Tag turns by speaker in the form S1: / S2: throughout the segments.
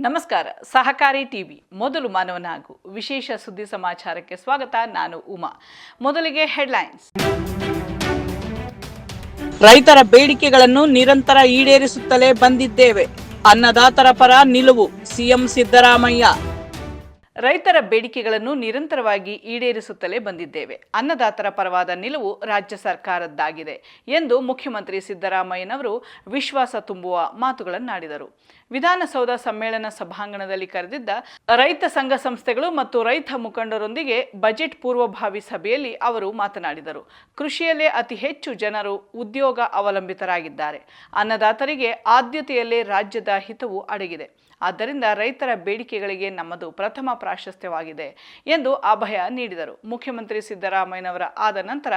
S1: ನಮಸ್ಕಾರ. ಸಹಕಾರಿ ಟಿವಿ, ಮೊದಲು ಮಾನವನಾಗು ವಿಶೇಷ ಸುದ್ದಿ ಸಮಾಚಾರಕ್ಕೆ ಸ್ವಾಗತ. ನಾನು ಉಮಾ. ಮೊದಲಿಗೆ ಹೆಡ್ಲೈನ್ಸ್. ರೈತರ ಬೇಡಿಕೆಗಳನ್ನು ನಿರಂತರ ಈಡೇರಿಸುತ್ತಲೇ ಬಂದಿದ್ದೇವೆ. ಅನ್ನದಾತರ ಪರ ನಿಲುವು. ಸಿಎಂ ಸಿದ್ದರಾಮಯ್ಯ. ರೈತರ ಬೇಡಿಕೆಗಳನ್ನು ನಿರಂತರವಾಗಿ ಈಡೇರಿಸುತ್ತಲೇ ಬಂದಿದ್ದೇವೆ. ಅನ್ನದಾತರ ಪರವಾದ ನಿಲುವು ರಾಜ್ಯ ಸರ್ಕಾರದ್ದಾಗಿದೆ ಎಂದು ಮುಖ್ಯಮಂತ್ರಿ ಸಿದ್ದರಾಮಯ್ಯನವರು ವಿಶ್ವಾಸ ತುಂಬುವ ಮಾತುಗಳನ್ನಾಡಿದರು. ವಿಧಾನಸೌಧ ಸಮ್ಮೇಳನ ಸಭಾಂಗಣದಲ್ಲಿ ಕರೆದಿದ್ದ ರೈತ ಸಂಘ ಸಂಸ್ಥೆಗಳು ಮತ್ತು ರೈತ ಮುಖಂಡರೊಂದಿಗೆ ಬಜೆಟ್ ಪೂರ್ವಭಾವಿ ಸಭೆಯಲ್ಲಿ ಅವರು ಮಾತನಾಡಿದರು. ಕೃಷಿಯಲ್ಲೇ ಅತಿ ಹೆಚ್ಚು ಜನರು ಉದ್ಯೋಗ ಅವಲಂಬಿತರಾಗಿದ್ದಾರೆ. ಅನ್ನದಾತರಿಗೆ ಆದ್ಯತೆಯಲ್ಲೇ ರಾಜ್ಯದ ಹಿತವು ಅಡಗಿದೆ. ಆದ್ದರಿಂದ ರೈತರ ಬೇಡಿಕೆಗಳಿಗೆ ನಮ್ಮದು ಪ್ರಥಮ ಪ್ರಾಶಸ್ತ್ಯವಾಗಿದೆ ಎಂದು ಅಭಯ ನೀಡಿದರು. ಮುಖ್ಯಮಂತ್ರಿ ಸಿದ್ದರಾಮಯ್ಯನವರ ಆದ ನಂತರ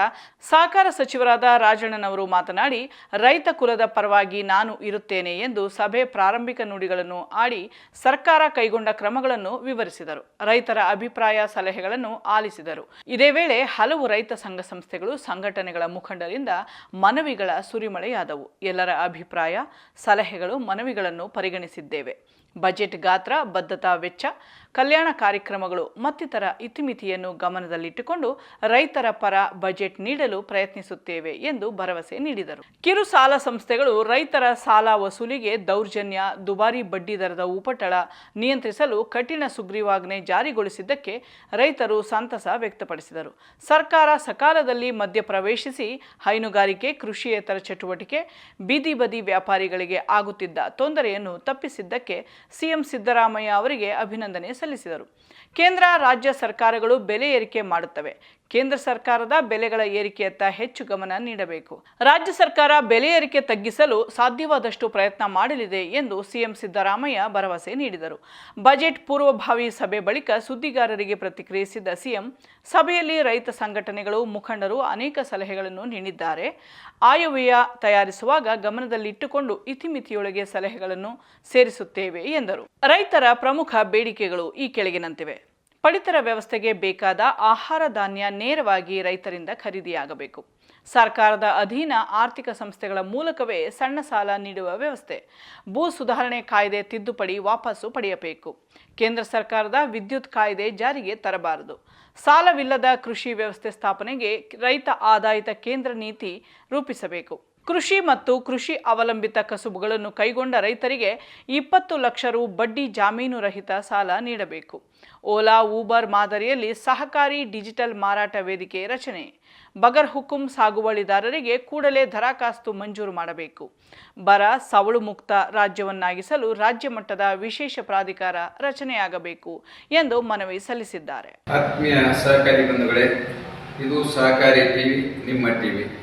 S1: ಸಹಕಾರ ಸಚಿವರಾದ ರಾಜಣ್ಣನವರು ಮಾತನಾಡಿ, ರೈತ ಕುಲದ ಪರವಾಗಿ ನಾನು ಇರುತ್ತೇನೆ ಎಂದು ಸಭೆ ಪ್ರಾರಂಭಿಕ ನುಡಿಗಳನ್ನು ಆಡಿ ಸರ್ಕಾರ ಕೈಗೊಂಡ ಕ್ರಮಗಳನ್ನು ವಿವರಿಸಿದರು. ರೈತರ ಅಭಿಪ್ರಾಯ ಸಲಹೆಗಳನ್ನು ಆಲಿಸಿದರು. ಇದೇ ವೇಳೆ ಹಲವು ರೈತ ಸಂಘ ಸಂಸ್ಥೆಗಳು ಸಂಘಟನೆಗಳ ಮುಖಂಡರಿಂದ ಮನವಿಗಳ ಸುರಿಮಳೆಯಾದವು. ಎಲ್ಲರ ಅಭಿಪ್ರಾಯ, ಸಲಹೆಗಳು, ಮನವಿಗಳನ್ನು ಪರಿಗಣಿಸಿದ್ದೇವೆ. ಬಜೆಟ್ ಗಾತ್ರ, ಬದ್ಧತಾ ವೆಚ್ಚ ಕಲ್ಯಾಣ ಕಾರ್ಯಕ್ರಮಗಳು ಮತ್ತಿತರ ಇತಿಮಿತಿಯನ್ನು ಗಮನದಲ್ಲಿಟ್ಟುಕೊಂಡು ರೈತರ ಪರ ಬಜೆಟ್ ನೀಡಲು ಪ್ರಯತ್ನಿಸುತ್ತೇವೆ ಎಂದು ಭರವಸೆ ನೀಡಿದರು. ಕಿರು ಸಾಲ ಸಂಸ್ಥೆಗಳು ರೈತರ ಸಾಲ ವಸೂಲಿಗೆ ದೌರ್ಜನ್ಯ, ದುಬಾರಿ ಬಡ್ಡಿ ದರದ ಉಪಟಳ ನಿಯಂತ್ರಿಸಲು ಕಠಿಣ ಸುಗ್ರೀವಾಜ್ಞೆ ಜಾರಿಗೊಳಿಸಿದ್ದಕ್ಕೆ ರೈತರು ಸಂತಸ ವ್ಯಕ್ತಪಡಿಸಿದರು. ಸರ್ಕಾರ ಸಕಾಲದಲ್ಲಿ ಮಧ್ಯಪ್ರವೇಶಿಸಿ ಹೈನುಗಾರಿಕೆ ಕೃಷಿಯೇತರ ಚಟುವಟಿಕೆ, ಬೀದಿ ಬದಿ ವ್ಯಾಪಾರಿಗಳಿಗೆ ಆಗುತ್ತಿದ್ದ ತೊಂದರೆಯನ್ನು ತಪ್ಪಿಸಿದ್ದಕ್ಕೆ ಸಿಎಂ ಸಿದ್ದರಾಮಯ್ಯ ಅವರಿಗೆ ಅಭಿನಂದನೆ ಸಲ್ಲಿಸಿದರು. ಕೇಂದ್ರ ರಾಜ್ಯ ಸರ್ಕಾರಗಳು ಬೆಲೆ ಏರಿಕೆ ಮಾಡುತ್ತವೆ. ಕೇಂದ್ರ ಸರ್ಕಾರದ ಬೆಲೆಗಳ ಏರಿಕೆಯತ್ತ ಹೆಚ್ಚು ಗಮನ ನೀಡಬೇಕು. ರಾಜ್ಯ ಸರ್ಕಾರ ಬೆಲೆ ಏರಿಕೆ ತಗ್ಗಿಸಲು ಸಾಧ್ಯವಾದಷ್ಟು ಪ್ರಯತ್ನ ಮಾಡಲಿದೆ ಎಂದು ಸಿಎಂ ಸಿದ್ದರಾಮಯ್ಯ ಭರವಸೆ ನೀಡಿದರು. ಬಜೆಟ್ ಪೂರ್ವಭಾವಿ ಸಭೆ ಬಳಿಕ ಸುದ್ದಿಗಾರರಿಗೆ ಪ್ರತಿಕ್ರಿಯಿಸಿದ ಸಿಎಂ, ಸಭೆಯಲ್ಲಿ ರೈತ ಸಂಘಟನೆಗಳು ಮುಖಂಡರು ಅನೇಕ ಸಲಹೆಗಳನ್ನು ನೀಡಿದ್ದಾರೆ. ಆಯವ್ಯಯ ತಯಾರಿಸುವಾಗ ಗಮನದಲ್ಲಿಟ್ಟುಕೊಂಡು ಇತಿಮಿತಿಯೊಳಗೆ ಸಲಹೆಗಳನ್ನು ಸೇರಿಸುತ್ತೇವೆ ಎಂದರು. ರೈತರ ಪ್ರಮುಖ ಬೇಡಿಕೆಗಳು ಈ ಕೆಳಗಿನಂತಿವೆ. ಪಡಿತರ ವ್ಯವಸ್ಥೆಗೆ ಬೇಕಾದ ಆಹಾರ ಧಾನ್ಯ ನೇರವಾಗಿ ರೈತರಿಂದ ಖರೀದಿಯಾಗಬೇಕು. ಸರ್ಕಾರದ ಅಧೀನ ಆರ್ಥಿಕ ಸಂಸ್ಥೆಗಳ ಮೂಲಕವೇ ಸಣ್ಣ ಸಾಲ ನೀಡುವ ವ್ಯವಸ್ಥೆ. ಭೂ ಸುಧಾರಣೆ ಕಾಯ್ದೆ ತಿದ್ದುಪಡಿ ವಾಪಸ್ಸು ಪಡೆಯಬೇಕು. ಕೇಂದ್ರ ಸರ್ಕಾರದ ವಿದ್ಯುತ್ ಕಾಯ್ದೆ ಜಾರಿಗೆ ತರಬಾರದು. ಸಾಲವಿಲ್ಲದ ಕೃಷಿ ವ್ಯವಸ್ಥೆ ಸ್ಥಾಪನೆಗೆ ರೈತ ಆದಾಯಿತ ಕೇಂದ್ರ ನೀತಿ ರೂಪಿಸಬೇಕು. ಕೃಷಿ ಮತ್ತು ಕೃಷಿ ಅವಲಂಬಿತ ಕಸುಬುಗಳನ್ನು ಕೈಗೊಂಡ ರೈತರಿಗೆ ಇಪ್ಪತ್ತು ಲಕ್ಷ ರು ಬಡ್ಡಿ ಜಾಮೀನು ರಹಿತ ಸಾಲ ನೀಡಬೇಕು. ಓಲಾ, ಊಬರ್ ಮಾದರಿಯಲ್ಲಿ ಸಹಕಾರಿ ಡಿಜಿಟಲ್ ಮಾರಾಟ ವೇದಿಕೆ ರಚನೆ. ಬಗರ್ ಹುಕುಂ ಸಾಗುವಳಿದಾರರಿಗೆ ಕೂಡಲೇ ದರಖಾಸ್ತು ಮಂಜೂರು ಮಾಡಬೇಕು. ಬರ, ಸವಳು ಮುಕ್ತ ರಾಜ್ಯವನ್ನಾಗಿಸಲು ರಾಜ್ಯ ಮಟ್ಟದ ವಿಶೇಷ ಪ್ರಾಧಿಕಾರ ರಚನೆಯಾಗಬೇಕು ಎಂದು ಮನವಿ ಸಲ್ಲಿಸಿದ್ದಾರೆ.
S2: ಆತ್ಮೀಯ ಸಹಕಾರಿ ಬಂಧುಗಳೇ, ಇದು ಸಹಕಾರಿ ಟಿವಿ, ನಿಮ್ಮ ಟಿವಿ.